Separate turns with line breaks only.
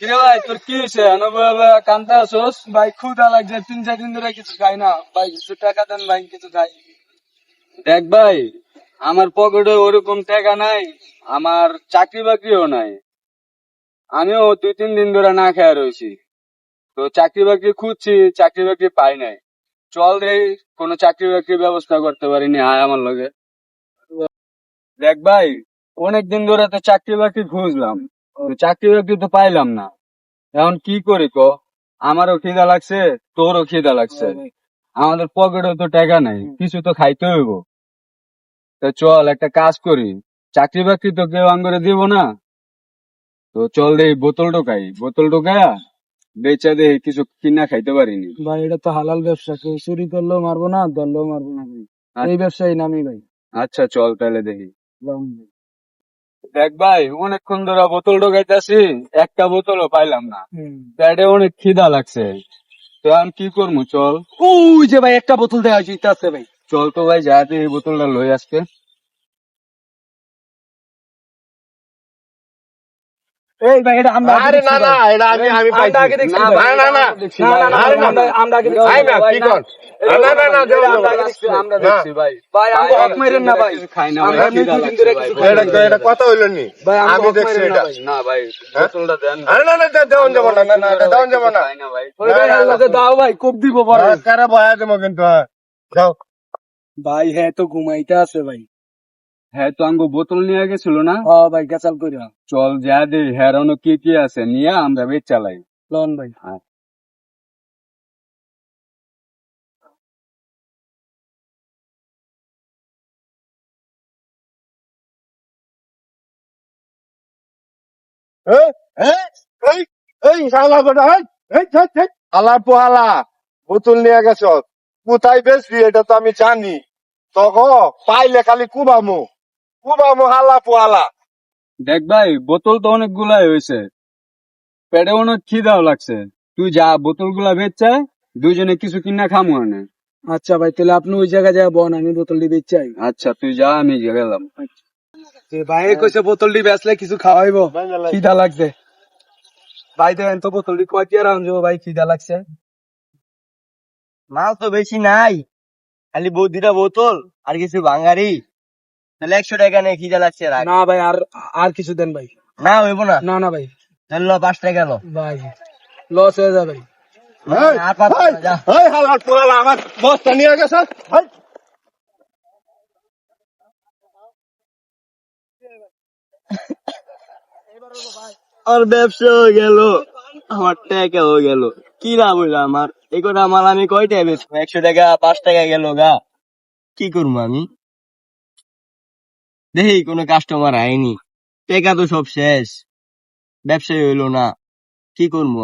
কিরে ভাই, তোর কি হয়েছে? কান্তা আছোস? ভাই ক্ষুদা লাগছে, তিন চার দিন ধরে কিছু খাই না। ভাই, কিছু টাকা দেন, ভাই, কিছু খাই। দেখ ভাই, আমার পকেটে ওরকম টাকা নাই, আমার চাকরি বাকরিও নাই। আমিও দুই, তিন দিন ধরে না খেয়ে রয়েছি। তো চাকরি বাকরি খুঁজছি, চাকরি বাকরি পাই নাই। চল রে, কোনো চাকরি বাকরির ব্যবস্থা করতে পারিনি, আয় আমার লগে। দেখ ভাই, অনেক দিন ধরে তো চাকরি বাকরি খুঁজলাম। চাকরি বাকরি তো পাইলাম না। এখন কি করি ক? আমারও খিদা লাগছে তোরও খিদা লাগছে। আমাদের পকেটে তো টাকা নাই কিছু তো খাইতে হইব। তো চল একটা কাজ করি। চাকরি বাকরি তো কেউ আঙ্গরে দিব না। তো চল দে বোতল ঢোকাই। বোতল ঢোকায়া বেচা দে কিছু কিনা খাইতে পারিনি।
ভাই এটা তো হালাল ব্যবসা কেউ চুরি করলেও মারবো না ধরলেও মারবো না। ভাই এই ব্যবসায়ী নামি ভাই।
আচ্ছা চল তাহলে দেখি। দেখ ভাই অনেকক্ষণ ধরে বোতল ঢোকাইতেছি একটা বোতলও পাইলাম না। প্যাডে অনেক খিদা লাগছে। তো আমি কি করব চল।
ওই যে ভাই একটা বোতল দেওয়া আছে ভাই।
চল তো ভাই যাতে এই বোতলটা লই আজকে
এই ভাই এটা আমরা
আরে না না এটা আমি আমি পাইছি
না,
ভাই।
না না না
না,
ভাই।
না, না,
আরে না,
আমরা- আমরা আগে
না কি কর না না না না যাও
এটা
যাও।
আমরা দেখছি, আমরা
না।
দেখছি ভাই
ভাই, আমরা হক মাইরেন না ভাই।
খাই না
আমরা
ভাই,
এমনি
খিদা
দুদিন
লাগছে
ধরে কিছু
এটা এটা কথা হইল নি
ভাই,
আমি দেখছি এটা
না ভাই
হ্যাঁ?
বোতলটা দেন
আরে না না দেওয়ান যাব না না না এটা দেওয়ান না
না ভাই
ওই ভাই,
না, না,
আল্লাহকে দাও ভাই কোপ দিব পরে
কারা বয়া দেবো কিন্তু হ্যাঁ। যাও
ভাই হ্যাঁ তো ঘুমাইতে আছে ভাই
হ্যাঁ তো আঙ্গো বোতল নিয়ে গেছিল না?
হ ভাই গেছাল কইরা।
চল যা দে হেরানো কি কি আছে? নিয়ে আমরা বেচ চালাই।
লন ভাই।
পোহালা বোতল নিয়ে গেছ। কোথায় বেচবি এটা তো আমি জানি। তখন পাইলে খালি কুবামু। পোহালা।
দেখ ভাই বোতল তো অনেকগুলাই হয়েছে। পেটে অনেক খিদাও লাগছে। তুই যা বোতলগুলা বেচছে দুজনে কিছু কিনা খামু আনে।
আচ্ছা ভাই তাহলে আপনি ওই জায়গায় যায় বন আমি বোতলটি বেচাই।
আচ্ছা তুই যা আমি গেলাম।
ভাই কইছে বোতলটি বেচলে কিছু খাওয়াইবো। খিদা লাগছে। ভাই দেখেন তো বোতলটি কয় টিয়ার আনছো ভাই খিদা লাগছে।
মাল তো বেশি নাই খালি বউ দুটা বোতল আর কিছু বাঙারি তাহলে একশো টাকা নেই খিদা লাগছে রাখ
না ভাই আর আর কিছু দেন ভাই।
না হইব না।
না না ভাই।
তাহলে ল পাঁচ টাকা লো।
ভাই লস হয়ে যাবে।
এই,
আর পাঁচ
এই,
যা।
এই, হালা পোহালা আমার বস্তা নিয়ে গেছ। এই,
আর ব্যবসা হয়ে গেল। আমার টাকা হয়ে গেল। কি লাভ হইল আমার? এই কটা মাল আমি কয়টা বেচবো? একশো টাকা পাঁচ টাকা গেল গা। কি করব আমি? দেখি কোনো কাস্টমার আইনি। টাকা তো সব শেষ। ব্যবসায়ী হইল না। কি করব